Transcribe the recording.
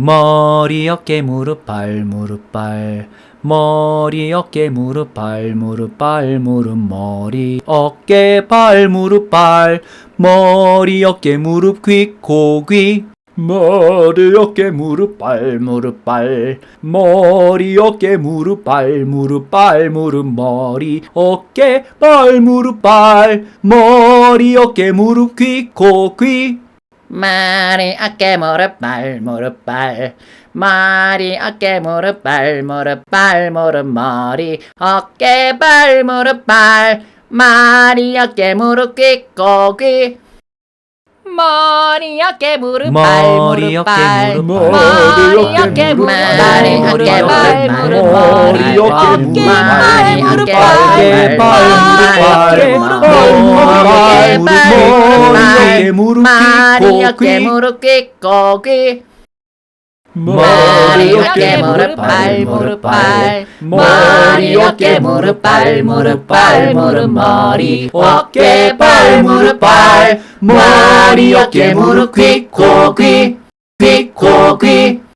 머리 어깨 무릎 발 무릎 발. 머리 어깨 무릎 발 무릎 발 무릎 머리. 어깨 발 무릎 발. 머리 어깨 무릎 귀코 귀. 머리 어깨 무릎 발 무릎 발. 머리 어깨 무릎 발 무릎 발 무릎 머리. 어깨 발 무릎 발. 머리 어깨 무릎 귀코귀 머리 어깨 무릎 발 무릎 발. 머리 어깨 무릎 발 무릎 발 무릎 머리. 어깨 발 무릎 발. 머리 어깨 무릎 귀 꼬귀. 머리 어깨 무릎 발 머리 무릎 어깨 발. 무릎 머리 발 어깨 무릎 머리 발 어깨 무릎 발 무릎 무릎 발 머리 머리. 어깨 어깨 무릎 발발 무릎 어깨 발발 무릎 머리. 발 어깨 무릎 머리. 발어 깨 머리 무릎 어깨 귀 무릎 꼬귀 발 머리 머리 어깨 무릎 무릎 발발 무릎 머리 발 어깨 무릎 발 무릎 발 머리 무릎 어깨 발발 무릎 발발 머리. 어깨 무릎 귀코귀 귀코귀귀코귀코귀코귀